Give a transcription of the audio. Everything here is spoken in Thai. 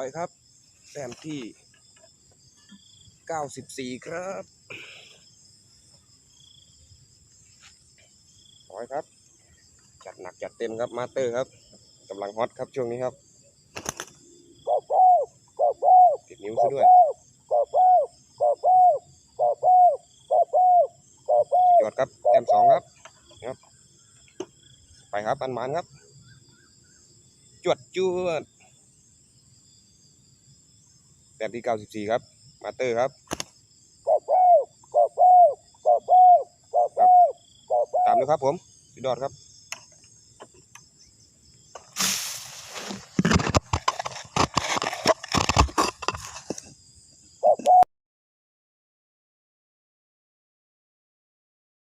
อยครับแต้มที่เก้าสิบสี่ครับร้อยครับ จัดหนักจัดเต็มครับมาสเตอร์ครับกำลังฮอตครับช่วงนี้ครับติดนิ้วซะด้วยสุดยอดครับแต้มสองครับครับ ไปครับอันมานครับ จวดจวด แต้มที่ 94 ครับ มาเตอร์ครับครับตามเลยครับผมสุดยอดครับ